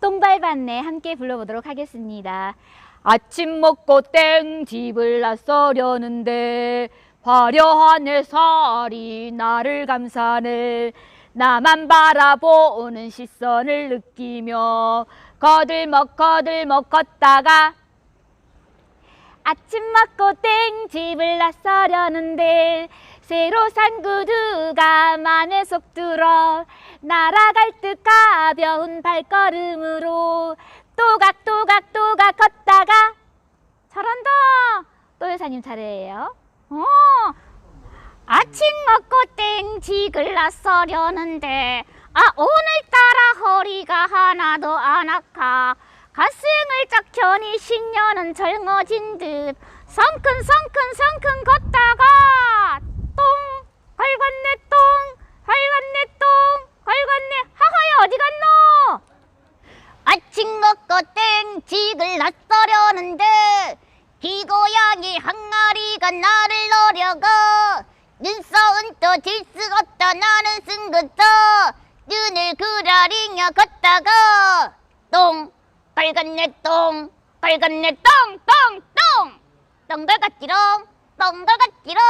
똥밟았네 함께 불러보도록 하겠습니다. 아침 먹고 땡 집을 나서려는데 화려한 햇살이 나를 감싸네 나만 바라보는 시선을 느끼며 거들먹 거들먹 걷다가 아침 먹고 땡 집을 나서려는데 새로 산 구두가 만에 속 들어 날아갈 듯 가벼운 발걸음으로 또각또각 또각 걷다가 잘한다! 또 여사님 차례예요. 어 아침 먹고 땡집을 나서려는데 아 오늘따라 허리가 하나도 안 아파. 가슴을 쫙 펴니 신녀는 젊어진 듯 성큰 걷다가 똥 걸갔네 똥 걸갔네 똥 걸갔네 하하야 어디 갔노 아침 먹고 땡직을 낯서려는데 기고양이 항아리가 나를 노려가 눈썹은 또 질수 없다 나는 쓴것도 눈을 그라리며 걷다가 똥 빨갛네 똥 빨갛네 똥똥똥. 똥 걸같지롱 똥 걸같지롱